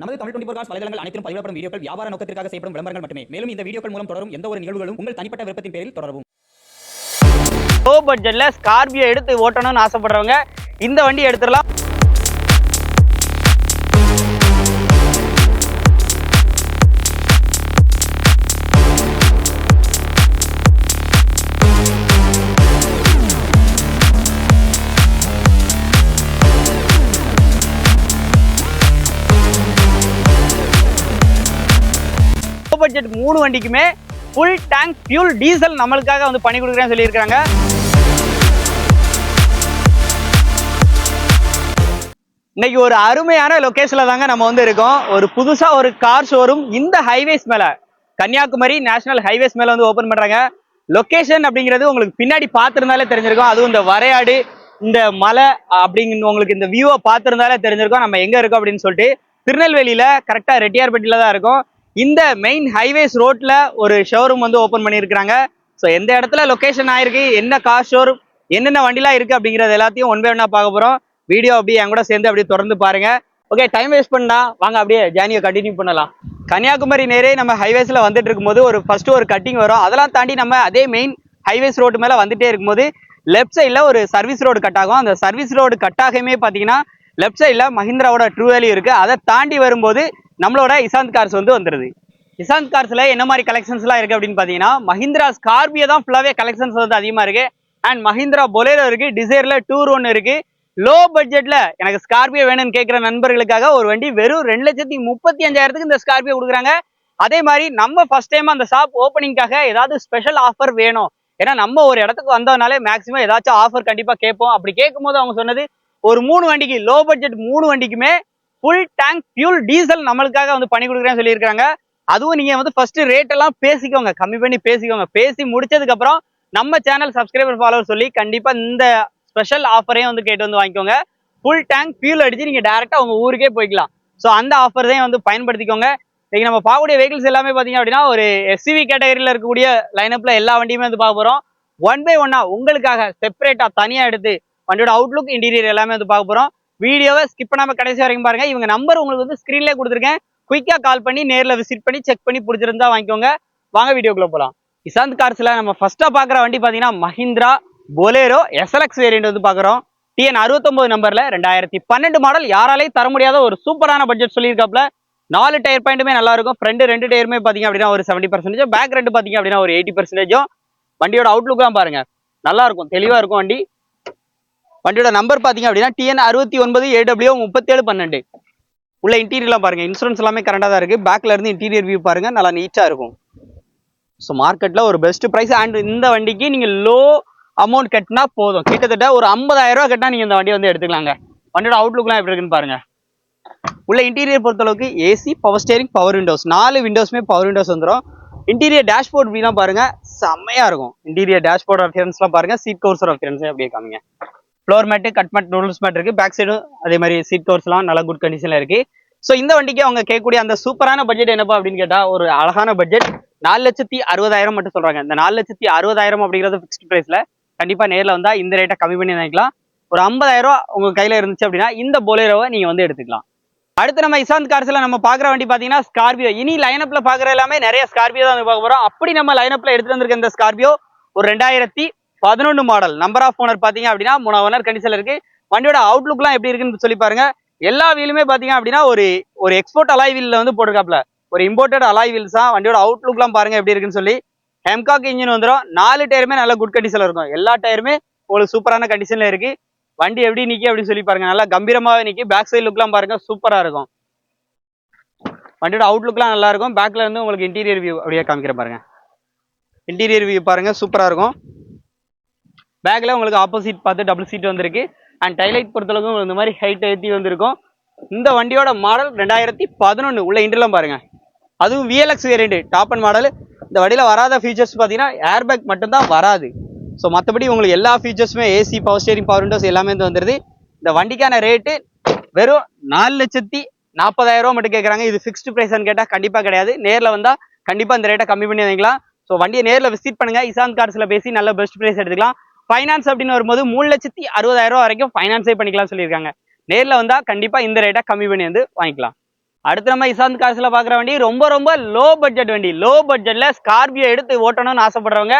நமது Tamil twenty four cos வலைதளங்கள் அனைத்தும் பதிவிடப்படும் வீடியோக்கள் வியாபார நோக்கத்திற்காக செய்யப்படும் விளம்பரங்கள் மட்டுமே. மேலும் இந்த வீடியோக்கள் மூலம் தொடரும் எந்த ஒரு நிகழ்வுகளும் உங்கள் தனிப்பட்ட விருப்பத்தின் பேரில் தொடரவும். லோ பட்ஜெட்டில் ஸ்கார்பியோ எடுத்து ஓட்டணும்னு ஆசைப்படுறவங்க இந்த வண்டி எடுத்துடலாம். மூணு வண்டிக்குமே ஃபுல் டேங்க் ஃபியூல் டீசல் நம்மளுக்காக வந்து பண்ணி கொடுக்குறேன்னு சொல்லியிருக்காங்க இன்னைக்கு ஒரு அருமையான லொகேஷன்ல தாங்க நம்ம வந்து இருக்கோம். ஒரு புதுசா ஒரு கார் ஷோரூம் இந்த ஹைவேஸ் மேல கன்னியாகுமரி நேஷனல் ஹைவேஸ் மேலே வந்து ஓப்பன் பண்றாங்க. லொகேஷன் அப்படிங்கிறது உங்களுக்கு பின்னாடி பார்த்திருந்தாலே தெரிஞ்சிருக்கும். அதுவும் இந்த வரையாடு இந்த மலை அப்படிங்கிற உங்களுக்கு இந்த வியூவை பார்த்திருந்தாலே தெரிஞ்சிருக்கும். நம்ம எங்க இருக்கோம் அப்படின்னு சொல்லிட்டு திருநெல்வேலியில் கரெக்டா ரெட்டியார்பட்டியில் தான் இருக்கும். இந்த மெயின் ஹைவேஸ் ரோட்ல ஒரு ஷோரூம் வந்து ஓப்பன் பண்ணியிருக்கிறாங்க. ஸோ எந்த இடத்துல லொக்கேஷன் ஆயிருக்கு என்ன கார் ஷோரூம் என்னென்ன வண்டிலாம் இருக்கு அப்படிங்கிறது எல்லாத்தையும் ஒன் பை ஒன்னா பார்க்க போறோம். வீடியோ அப்படியே என் கூட சேர்ந்து அப்படியே தொடர்ந்து பாருங்க. ஓகே டைம் வேஸ்ட் பண்ணா வாங்க அப்படியே ஜேர்னியை கண்டினியூ பண்ணலாம். கன்னியாகுமரி நேரே நம்ம ஹைவேஸில் வந்துட்டு இருக்கும்போது ஒரு ஃபர்ஸ்ட் ஒரு கட்டிங் வரும். அதெல்லாம் தாண்டி நம்ம அதே மெயின் ஹைவேஸ் ரோடு மேலே வந்துட்டே இருக்கும்போது லெஃப்ட் சைடில் ஒரு சர்வீஸ் ரோடு கட் ஆகும். அந்த சர்வீஸ் ரோடு கட் ஆகவே பார்த்தீங்கன்னா லெஃப்ட் சைடில் மஹிந்திராவோட ட்ரூவேலி இருக்குது அதை தாண்டி வரும்போது நம்மளோட இசாந்த் கார்ஸ் வந்து வந்துடுது இசாந்த் கார்ஸில் என்ன மாதிரி கலெக்ஷன்ஸ்லாம் இருக்கு அப்படின்னு பார்த்தீங்கன்னா மஹிந்திரா ஸ்கார்பியோ தான் ஃபுல்லாகவே கலெக்ஷன்ஸ் வந்து அதிகமாக இருக்கு. அண்ட் மஹிந்திரா பொலேரோ இருக்கு டிசைரில் டூர் ஒன்று இருக்கு. லோ பட்ஜெட்டில் எனக்கு ஸ்கார்பியோ வேணும்னு கேட்குற நண்பர்களுக்காக ஒரு வண்டி வெறும் ரெண்டு லட்சத்தி முப்பத்தி அஞ்சாயிரத்துக்கு இந்த ஸ்கார்பியோ கொடுக்குறாங்க. அதே மாதிரி நம்ம ஃபர்ஸ்ட் டைம் அந்த ஷாப் ஓப்பனிங்காக ஏதாவது ஸ்பெஷல் ஆஃபர் வேணும். ஏன்னா நம்ம ஒரு இடத்துக்கு வந்தோம்னாலே மேக்ஸிமம் ஏதாச்சும் ஆஃபர் கண்டிப்பாக கேட்போம். அப்படி கேட்கும்போது அவங்க சொன்னது ஒரு மூணு வண்டிக்கு லோ பட்ஜெட் மூணு வண்டிக்குமே ஃபுல் டேங்க் ஃபியூல் டீசல் நம்மளுக்காக வந்து பண்ணி கொடுக்குறேன்னு சொல்லியிருக்காங்க அதுவும் நீங்க வந்து ஃபர்ஸ்ட் ரேட் எல்லாம் பேசிக்கோங்க. கம்மி பண்ணி பேசிக்கோங்க. பேசி முடிச்சதுக்கு அப்புறம் நம்ம சேனல் சப்ஸ்கிரைபர் ஃபாலோவர் சொல்லி கண்டிப்பா இந்த ஸ்பெஷல் ஆஃபரையும் வந்து கேட்டு வந்து வாங்கிக்கோங்க. ஃபுல் டேங்க் ஃபியூல் அடிச்சு நீங்க டேரெக்டா உங்க ஊருக்கே போய்க்கலாம். ஸோ அந்த ஆஃபர் தான் வந்து பயன்படுத்திக்கோங்க. இன்னைக்கு நம்ம பார்க்கக்கூடிய வெஹிக்கிள்ஸ் எல்லாமே பார்த்தீங்க அப்படின்னா ஒரு எஸ்சிவி கேட்டகரியில் இருக்கக்கூடிய லைனப்ல எல்லா வண்டியுமே வந்து பார்க்க போறோம். ஒன் பை ஒன்னா உங்களுக்காக செப்பரேட்டா தனியா எடுத்து வண்டியோட அவுட்லுக் இன்டீரியர் எல்லாமே வந்து பார்க்க போறோம். வீடியோவை ஸ்கிப் பண்ணாம கடைசி வரைக்கும் பாருங்க. இவங்க நம்பர் உங்களுக்கு வந்து ஸ்கிரீன்லேயே கொடுத்துருக்கேன். குயிக்கா கால் பண்ணி நேர்ல விசிட் பண்ணி செக் பண்ணி பிடிச்சிருந்தா வாங்கிக்கோங்க. வாங்க வீடியோக்குள்ள போலாம். இசாந்த் கார்ஸ்ல நம்ம ஃபர்ஸ்டா பாக்குற வண்டி பாத்தீங்கன்னா மஹிந்திரா பொலேரோ எஸ்எல்எக்ஸ் வேரியன்ட் வந்து பாக்குறோம். டிஎன் அறுபத்தொன்பது நம்பர்ல ரெண்டாயிரத்தி பன்னெண்டு மாடல் யாராலையும் தர முடியாத ஒரு சூப்பரான பட்ஜெட் சொல்லியிருக்காப்ல நாலு டயர் பாயிண்ட்டுமே நல்லா இருக்கும். ஃப்ரண்ட் ரெண்டு டயருமே பாத்தீங்க அப்படின்னா ஒரு செவன்டி பர்சன்டேஜ் பேக் ரெண்டு பாத்தீங்க அப்படின்னா ஒரு எயிட்டி பர்சன்டேஜும் வண்டியோட அவுட்லுக் தான் பாருங்க. நல்லா இருக்கும். தெளிவா இருக்கும் வண்டி. வண்டியோட நம்பர் பாத்தீங்க அப்படின்னா டிஎன் அறுபத்தி ஒன்பது ஏடபிள்யூ முப்பத்தேழு பன்னெண்டு. உள்ள இன்டீரியர்லாம் பாருங்க. இன்சூரன்ஸ் எல்லாமே கரெக்டாக தான் இருக்கு. பேக்ல இருந்து இன்டீரியர் வியூ பாருங்க. நல்லா நீட்டாக இருக்கும். ஸோ மார்க்கெட்ல ஒரு பெஸ்ட் ப்ரைஸ் அண்ட் இந்த வண்டிக்கு நீங்க லோ அமௌண்ட் கட்டினா போதும். கிட்டத்தட்ட ஒரு 50000 ரூபா கட்டினா நீங்க இந்த வண்டியை வந்து எடுத்துக்கலாங்க. வண்டியோட அவுட்லுக்லாம் எப்படி இருக்குன்னு பாருங்க. உள்ள இன்டீரியர் பொறுத்தளவுக்கு AC power steering power windows நாலு விண்டோஸ்மே பவர் விண்டோஸ் வந்துடும் இன்டீரியர் டேஷ்போர்ட் இப்படிலாம் பாருங்க. செம்மையா இருக்கும். இன்டீரியர் டேஷ்போர்ட் அஃபியரன்ஸ்லாம் பாருங்க. சீட் கவர்ஸ் அஃபியரன்ஸ் அப்படியே காமிங்க. Floor mat cut mat noodles mat இருக்குது பேக் சைடும் அதே மாதிரி சீட் கவர்ஸ்லாம் நல்ல குட் கண்டிஷனில் இருக்குது ஸோ இந்த வண்டிக்கு அவங்க கேட்கக்கூடிய அந்த சூப்பரான பட்ஜெட் என்னப்பா அப்படின்னு கேட்டால் ஒரு அழகான பட்ஜெட் நாலு லட்சத்தி அறுபதாயிரம் மட்டும் சொல்கிறாங்க இந்த நாலு லட்சத்தி அறுபதாயிரம் அப்படிங்கிறது ஃபிக்ஸ்ட் ப்ரைஸில் கண்டிப்பாக நேரில் வந்தால் இந்த ரேட்டை கம்மி பண்ணி வாங்கிக்கலாம். ஒரு 50000 ரூபா கையில் இருந்துச்சு அப்படின்னா இந்த போலேரோவை நீங்கள் வந்து எடுத்துக்கலாம். அடுத்து நம்ம இசாந்த் கார்ஸில் நம்ம பார்க்குற வண்டி பார்த்தீங்கன்னா ஸ்கார்பியோ இனி லைனப்பில் பார்க்குற எல்லாமே நிறைய ஸ்கார்பியோ தான் வந்து பார்க்க போகிறோம் அப்படி நம்ம லைனப்பில் எடுத்துகிட்டு வந்திருக்க இந்த ஸ்கார்பியோ ஒரு ரெண்டாயிரத்தி பதினொன்று மாடல் நம்பர் ஆஃப் ஓனர் பார்த்தீங்க அப்படின்னா மூணு ஓனர் கண்டிஷனில் இருக்குது வண்டியோட அவுட்லுக்லாம் எப்படி இருக்குன்னு சொல்லி பாருங்க. எல்லா வீலுமே பார்த்தீங்க அப்படின்னா ஒரு ஒரு எக்ஸ்போர்ட் அலாய் வீலில் வந்து போட்டிருக்காப்ல ஒரு இம்போர்ட்டட் அலாய் வீல்ஸ் தான். வண்டியோட அவுட்லுக்லாம் பாருங்க எப்படி இருக்குன்னு சொல்லி. ஹெம்காக் இன்ஜின் வந்துடும் நாலு டயருமே நல்ல குட் கண்டிஷனில் இருக்கும். எல்லா டயருமே உங்களுக்கு சூப்பரான கண்டிஷனில் இருக்குது வண்டி எப்படி நிற்கி அப்படின்னு சொல்லி பாருங்க. நல்லா கம்பீரமாகவே நிற்கி பேக் சைடு லுக்லாம் பாருங்க சூப்பராக இருக்கும். வண்டியோட அவுட்லுக்லாம் நல்லா இருக்கும். பேக்ல இருந்து உங்களுக்கு இன்டீரியர் வியூ அப்படியே காமிக்கிறேன் பாருங்க. இன்டீரியர் வியூ பாருங்க சூப்பராக இருக்கும். பேக்கில் உங்களுக்கு ஆப்போசிட் பார்த்து டபுள் சீட் வந்திருக்கு. அண்ட் டைலைட் பொறுத்தளவுக்கு இந்த மாதிரி ஹைட் ஏற்றி வந்திருக்கும். இந்த வண்டியோட மாடல் ரெண்டாயிரத்தி பதினொன்று உள்ள இன்டர்லாம் பாருங்கள் அதுவும் VLX variant top end model இந்த வண்டியில் வராத ஃபீச்சர்ஸ் பார்த்தீங்கன்னா ஏர்பேக் மட்டும்தான் வராது. ஸோ மற்றபடி உங்களுக்கு எல்லா ஃபீச்சர்ஸுமே AC power steering power windows எல்லாமே வந்து வந்துருது. இந்த வண்டிக்கான ரேட்டு வெறும் நாலு லட்சத்தி நாற்பதாயிரம் மட்டும் கேட்குறாங்க இது ஃபிக்ஸ்டு ப்ரைஸ்னு கேட்டால் கண்டிப்பாக கிடையாது. நேரில் வந்தால் கண்டிப்பாக இந்த ரேட்டை கம்மி பண்ணி வந்தீங்களா ஸோ வண்டியை நேரில் விசிட் பண்ணுங்க. இசாந்த் கார்ஸில் பேசி நல்ல பெஸ்ட் ப்ரைஸ் எடுத்துக்கலாம். ஃபைனான்ஸ் அப்படின்னு வரும்போது மூணு லட்சத்தி அறுபதாயிரம் ரூபா வரைக்கும் ஃபைனான்ஸே பண்ணிக்கலாம் சொல்லியிருக்காங்க. நேரில் வந்தால் கண்டிப்பாக இந்த ரேட்டை கம்மி பண்ணி வந்து வாங்கிக்கலாம். அடுத்து நம்ம இசாந்த் காசுல பாக்குற வண்டி ரொம்ப ரொம்ப லோ பட்ஜெட் வண்டி. லோ பட்ஜெட்ல ஸ்கார்பியோ எடுத்து ஓட்டணும்னு ஆசைப்படுறவங்க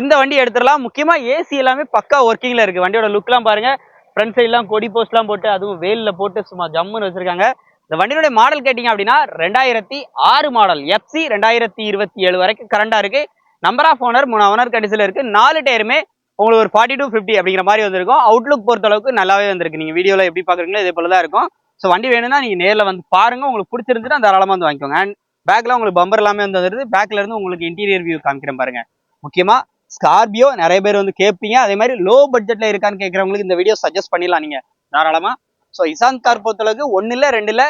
இந்த வண்டி எடுத்துடலாம். முக்கியமா ஏசி எல்லாமே பக்கா ஒர்க்கிங்ல இருக்கு. வண்டியோட லுக்லாம் பாருங்க. ஃப்ரண்ட் சைட்லாம் கொடி போஸ்ட்லாம் போட்டு அதுவும் வேலில் போட்டு சும்மா ஜம்முன்னு வச்சிருக்காங்க. இந்த வண்டியோட மாடல் கேட்டிங்க அப்படின்னா ரெண்டாயிரத்தி ஆறு மாடல் எஃப்சி ரெண்டாயிரத்தி இருபத்தி ஏழு வரைக்கும் கரண்டாக இருக்கு. நம்பர் ஆஃப் ஓனர் மூணு ஓனர் கண்டிஷன்ல இருக்கு. நாலு டயருமே உங்களுக்கு ஒரு ஃபார்ட்டி டு ஃபிஃப்டி அப்படிங்கிற மாதிரி வந்திருக்கும். அவுட்லுக் பொறுத்த அளவுக்கு நல்லாவே வந்திருக்கு. நீங்கள் வீடியோவில் எப்படி பார்க்குறீங்களோ இதே போல தான் இருக்கும். ஸோ வண்டி வேணும்னா நீங்கள் நேரில் வந்து பாருங்க. உங்களுக்கு பிடிச்சிருந்துச்சுன்னா தாராளமாக வந்து வாங்கிக்கோங்க. அண்ட் பேக்கில் உங்களுக்கு பம்பர் எல்லாமே வந்து வந்துருது. பேக்கில் இருந்து உங்களுக்கு இன்டீரியர் வியூ காமிக்கிறேன் பாருங்க. முக்கியமாக ஸ்கார்பியோ நிறைய பேர் வந்து கேட்பீங்க அதே மாதிரி லோ பட்ஜெட்டில் இருக்கான்னு கேட்குறவங்களுக்கு இந்த வீடியோ சஜஸ்ட் பண்ணிடலாம் நீங்க. தாராளமாக ஸோ இசாந்த் கார் பொறுத்தளவுக்கு ஒன்றில் ரெண்டில்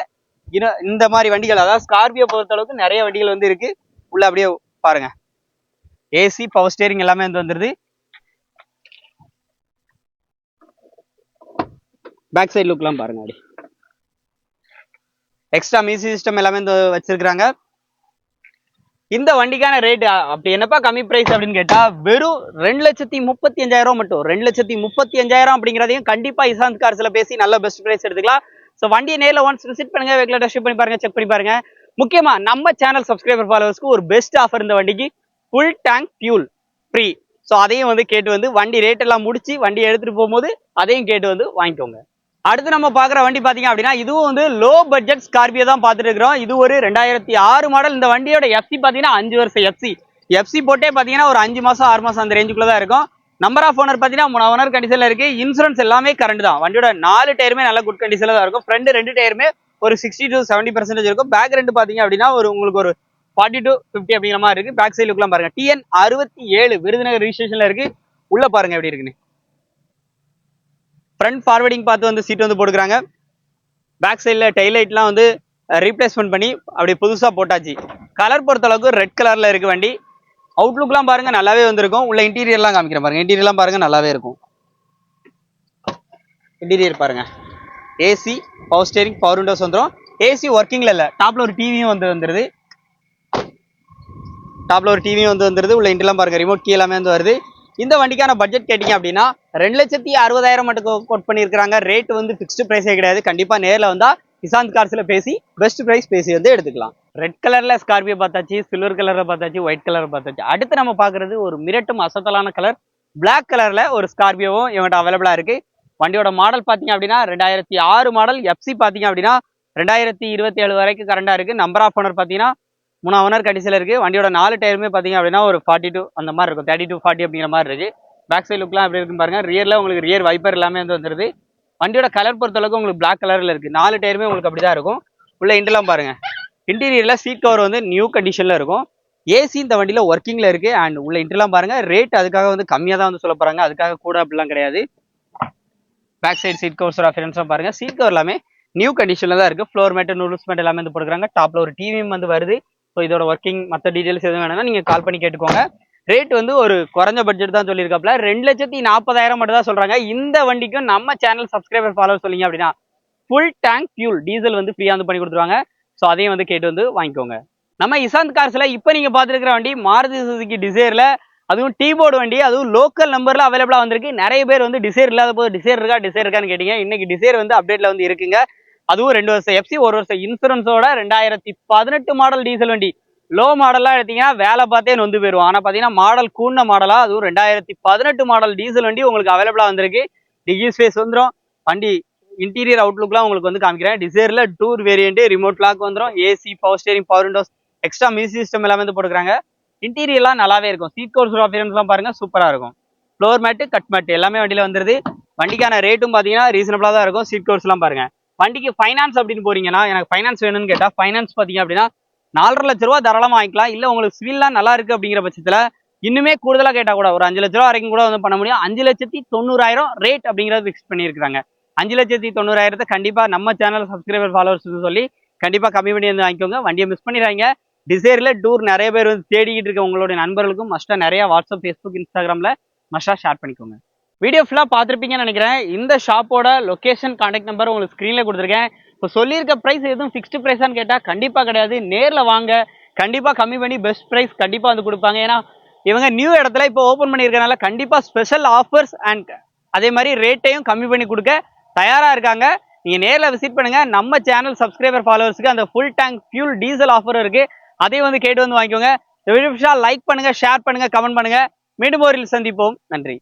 ரெண்டு இந்த மாதிரி வண்டிகள் அதாவது ஸ்கார்பியோ பொறுத்தளவுக்கு நிறைய வண்டிகள் வந்து இருக்குது உள்ள அப்படியே பாருங்கள் ஏசி பவர் ஸ்டேரிங் எல்லாமே வந்து வந்துருது. பேக் சைடு லுக்லாம் பாருங்க அப்படி எக்ஸ்ட்ரா மியூசிக் சிஸ்டம் எல்லாமே வச்சிருக்கிறாங்க. இந்த வண்டிக்கான ரேட் அப்படி என்னப்பா கம்மி பிரைஸ் அப்படின்னு கேட்டா வெறும் ரெண்டு லட்சத்தி முப்பத்தி அஞ்சாயிரம் மட்டும். ரெண்டு லட்சத்தி முப்பத்தி அஞ்சாயிரம் அப்படிங்கிறதையும் கண்டிப்பா இசாந்த் கார்ஸ்ல பேசி நல்ல பெஸ்ட் பிரைஸ் எடுத்துக்கலாம். ஸோ வண்டியை நேரில் ஒன்ஸ் விசிட் பண்ணுங்க வெக்ல டெஸ்ட் பண்ணி பாருங்க செக் பண்ணி பாருங்க. முக்கியமா நம்ம சேனல் சப்ஸ்கிரைபர் ஃபாலோவர்ஸ்க்கு ஒரு பெஸ்ட் ஆஃபர் இந்த வண்டிக்கு. Full tank fuel free so அதையும் வந்து கேட்டு வந்து வண்டி ரேட் எல்லாம் முடிச்சு வண்டி எடுத்துட்டு போகும்போது அதையும் கேட்டு வந்து வாங்கிக்கோங்க. அடுத்து நம்ம பார்க்குற வண்டி பார்த்தீங்க அப்படின்னா இதுவும் வந்து லோ பட்ஜெட் ஸ்கார்பியோ தான் பார்த்துட்டு இருக்கிறோம் இது ஒரு ரெண்டாயிரத்தி ஆறு மாடல் இந்த வண்டியோட எஃப்சி பார்த்தீங்கன்னா அஞ்சு வருஷம் எஃப்சி எஃப்சி போட்டே பார்த்தீங்கன்னா ஒரு அஞ்சு மாசம் ஆறு மாசம் அந்த ரேஞ்சுக்குள்ள தான் இருக்கும். நம்பர் ஆஃப் ஓனர் பார்த்தீங்கன்னா மூணு ஓனர் கண்டிஷனில் இருக்கு. இன்சூரன்ஸ் எல்லாமே கரண்ட் தான். வண்டியோட நாலு டயருமே நல்ல குட் கண்டிஷனில் தான் இருக்கும். ஃப்ரண்ட் ரெண்டு டயருமே ஒரு சிக்ஸ்டி டு செவன்டி பர்சன்டேஜ் இருக்கும். பேக் ரெண்டு பார்த்தீங்க அப்படின்னா ஒரு உங்களுக்கு ஒரு ஃபார்ட்டி டு ஃபிஃப்டி அப்படிங்கிற மாதிரி இருக்கு. பேக் சைடுக்குலாம் பாருங்க. டிஎன் அறுபத்தி ஏழு விருதுநகர் ரிஜிஸ்ட்ரேஷனில் இருக்கு. உள்ள பாருங்க எப்படி இருக்குன்னு. ஃப்ரண்ட் ஃபார்வர்டிங் பார்த்து வந்து சீட் வந்து போட்டுக்கிறாங்க. பேக் சைடில் டைலைட்லாம் வந்து ரீப்ளேஸ்மெண்ட் பண்ணி அப்படி புதுசாக போட்டாச்சு. கலர் பொறுத்த அளவுக்கு ரெட் கலரில் இருக்க வண்டி. அவுட்லுக்லாம் பாருங்கள் நல்லாவே வந்திருக்கும். உள்ள இன்டீரியர்லாம் காமிக்கிறேன் பாருங்க. இன்டீரியர்லாம் பாருங்கள் நல்லாவே இருக்கும். இன்டீரியர் பாருங்கள் AC power steering power windows வந்துடும் ஏசி ஒர்க்கிங்கில் இல்லை. டாப்பில் ஒரு டிவியும் வந்து வந்துருது. டாப்பில் ஒரு டிவியும் வந்து வந்துருது. உள்ள இன்டெல்லாம் பாருங்கள் ரிமோட் கீ எல்லாமே வந்து வருது. இந்த வண்டிக்கான பட்ஜெட் கேட்டிங்க அப்படின்னா ரெண்டு லட்சத்தி அறுபதாயிரம் மட்டும் கோட் பண்ணியிருக்கிறாங்க. ரேட் வந்து ஃபிக்ஸ்டு ப்ரைஸே கிடையாது. கண்டிப்பாக நேரில் வந்தால் இசாந்த் கார்ஸில் பேசி பெஸ்ட் ப்ரைஸ் பேசி வந்து எடுத்துக்கலாம். ரெட் கலரில் ஸ்கார்பியோ பார்த்தாச்சு சில்வர் கலரில் பார்த்தாச்சு ஒயிட் கலர் பார்த்தாச்சு. அடுத்து நம்ம பார்க்குறது ஒரு மிரட்டும் அசத்தலான கலர் பிளாக் கலரில் ஒரு ஸ்கார்பியோவும் இவங்கள்ட்ட அவைலபிளாக இருக்கு. வண்டியோட மாடல் பார்த்தீங்க அப்படின்னா ரெண்டாயிரத்தி ஆறு மாடல் எஃப்சி பார்த்தீங்க அப்படின்னா ரெண்டாயிரத்தி இருபத்தி ஏழு வரைக்கும் கரண்டாக இருக்கு. நம்பர் ஆஃப் ஓனர் பார்த்தீங்கன்னா மூணு ஓனர் கண்டிஷன்ல இருக்குது வண்டியோட நாலு டயருமே பார்த்தீங்க அப்படின்னா ஒரு ஃபார்ட்டி டூ அந்த மாதிரி இருக்கும். தேர்ட்டி டூ ஃபார்ட்டி அப்படிங்கிற மாதிரி இருக்குது பேக் சைடு லுக்லாம் எப்படி இருக்குன்னு பாருங்கள் ரியரில் உங்களுக்கு ரியர் வைப்பர் எல்லாமே வந்து வந்துருது. வண்டியோட கலர் பொறுத்த அளவுக்கு உங்களுக்கு பிளாக் கலரில் இருக்குது நாலு டயருமே உங்களுக்கு அப்படி தான் இருக்கும். உள்ள இன்டர்லாம் பாருங்கள் இன்டீரியரில் சீட் கவர் வந்து நியூ கண்டிஷனில் இருக்கும். ஏசி இந்த வண்டியில ஒர்க்கிங்கில் இருக்குது அண்ட் உள்ள இன்டர்லாம் பாருங்கள் ரேட் அதுக்காக வந்து கம்மியாக தான் வந்து சொல்ல போகிறாங்க அதுக்காக கூட அப்படிலாம் கிடையாது. பேக் சைடு சீட் கவர்ஸ் ரெஃபரன்ஸும் பாருங்கள் சீட் கவர் எல்லாமே நியூ கண்டிஷனில் தான் இருக்குது ஃப்ளோர் மேட்டு நூடுல்ஸ் மேட் எல்லாமே வந்து போட்டுக்கிறாங்க. டாப்பில் ஒரு டிவியும் வந்து வருது. ஸோ இதோட ஒர்க்கிங் மற்ற டீட்டெயில்ஸ் எதுவும் வேணும்னா நீங்க கால் பண்ணி கேட்டுக்கோங்க. ரேட் வந்து ஒரு குறைஞ்ச பட்ஜெட் தான் சொல்லியிருக்காப்ல ரெண்டு லட்சத்தி நாற்பதாயிரம் மட்டும் தான் சொல்றாங்க. இந்த வண்டிக்கும் நம்ம சேனல் சப்ஸ்கிரைபர் ஃபாலோ சொல்லிங்க அப்படின்னா ஃபுல் டேங்க் ஃபியூல் டீசல் வந்து ஃப்ரீயா வந்து பண்ணி கொடுத்துருவாங்க. ஸோ அதையும் வந்து கேட்டு வந்து வாங்கிக்கோங்க. நம்ம இசாந்த் கார்ஸ்ல இப்போ நீங்க பார்த்துருக்கிற வண்டி மாருதி சுசுகி டிசைரில் அதுவும் டீ போர்டு வண்டி அதுவும் லோக்கல் நம்பரில் அவைலபிளா வந்திருக்கு. நிறைய பேர் வந்து டிசைர் இல்லாத போது டிசைர் இருக்கா டிசைர் இருக்கான்னு கேட்டீங்க. இன்னைக்கு டிசைர் வந்து அப்டேட்ல வந்து இருக்குங்க. அதுவும் ரெண்டு வருஷம் எஃப்சி ஒரு வருஷம் இன்சூரன்ஸோட ரெண்டாயிரத்தி பதினெட்டு மாடல் டீசல் வண்டி. லோ மாடலாக எடுத்தீங்கன்னா வேலை பார்த்தே நொந்து போயிடும் ஆனால் பார்த்தீங்கன்னா மாடல் கூண்ண மாடலாக அதுவும் ரெண்டாயிரத்தி பதினெட்டு மாடல் டீசல் வண்டி உங்களுக்கு அவைலபிளாக வந்திருக்கு. டிகி ஸ்பேஸ் வந்துடும் வண்டி இன்டீரியர் அவுட்லுக்லாம் உங்களுக்கு வந்து காமிக்கிறேன். டிசைரில் டூர் வேரியண்ட்டு ரிமோட் லாக் வந்துடும் AC power steering power windows extra music system எல்லாமே வந்து போட்டுக்கிறாங்க. இன்டீரியர்லாம் நல்லாவே இருக்கும். சீட் கோர்ஸ் அப்பியரன்ஸ்லாம் பாருங்கள் சூப்பராக இருக்கும். ஃப்ளோர் மேட்டு கட் மேட் எல்லாமே வண்டியில் வந்துருது. வண்டிக்கான ரேட்டும் பார்த்தீங்கன்னா ரீசனபிளாக தான் இருக்கும். சீட் கோர்ஸ்லாம் பாருங்கள் வண்டிக்கு ஃபைனான்ஸ் அப்படின்னு போறீங்கன்னா எனக்கு ஃபைனான்ஸ் வேணும்னு கேட்டா ஃபைனான்ஸ் பார்த்தீங்க அப்படின்னா நாலரை லட்ச ரூபா தாராளமாக வாங்கிக்கலாம். இல்லை உங்களுக்கு சிவில்லாம் நல்லா இருக்கு அப்படிங்கிற பட்சத்துல இன்னுமே கூடுதலாக கேட்டால் கூட ஒரு அஞ்சு லட்ச ரூபா வரைக்கும் கூட வந்து பண்ண முடியும். அஞ்சு லட்சத்தி தொண்ணூறாயிரம் ரேட் அப்படிங்கறது ஃபிக்ஸ் பண்ணியிருக்காங்க அஞ்சு லட்சத்தி தொண்ணூறாயிரத்தை கண்டிப்பா நம்ம சேனல் சப்ஸ்கிரைபர் ஃபாலோவர்ஸ் சொல்லி கண்டிப்பா கம்மி பண்ணி வந்து வாங்கிக்கோங்க. வண்டியை மிஸ் பண்ணிடுறாங்க டிசைரில் டூர் நிறைய பேர் வந்து தேடிக்கிட்டு இருக்க உங்களுடைய நண்பர்களுக்கும் மஸ்ட்டாக நிறைய வாட்ஸ்அப் ஃபேஸ்புக் இன்ஸ்டாகிராம்ல மஸ்ட்டாக ஷேர் பண்ணிக்கோங்க. வீடியோ ஃபுல்லாக பார்த்துருப்பீங்கன்னு நினைக்கிறேன். இந்த ஷாப்போட லொகேஷன் காண்டாக்ட் நம்பர் உங்களுக்கு ஸ்க்ரீனில் கொடுத்துருக்கேன். இப்போ சொல்லியிருக்க ப்ரைஸ் எதுவும் ஃபிக்ஸ்டு ப்ரைஸான்னு கேட்டால் கண்டிப்பாக கிடையாது. நேரில் வாங்க. கண்டிப்பாக கம்மி பண்ணி பெஸ்ட் ப்ரைஸ் கண்டிப்பாக வந்து கொடுப்பாங்க. ஏன்னா இவங்க நியூ இடத்துல இப்போ ஓப்பன் பண்ணியிருக்கனால கண்டிப்பாக ஸ்பெஷல் ஆஃபர்ஸ் அண்ட் அதே மாதிரி ரேட்டையும் கம்மி பண்ணி கொடுக்க தயாராக இருக்காங்க. நீங்கள் நேரில் விசிட் பண்ணுங்கள் நம்ம சேனல் சப்ஸ்கிரைபர் ஃபாலோவர்ஸ்க்கு அந்த full tank fuel diesel offer இருக்குது அதையும் வந்து கேட்டு வந்து வாங்கிக்கோங்க. லைக் பண்ணுங்கள் ஷேர் பண்ணுங்கள் கமெண்ட் பண்ணுங்கள் மீண்டும் ஒரு சந்திப்போம். நன்றி.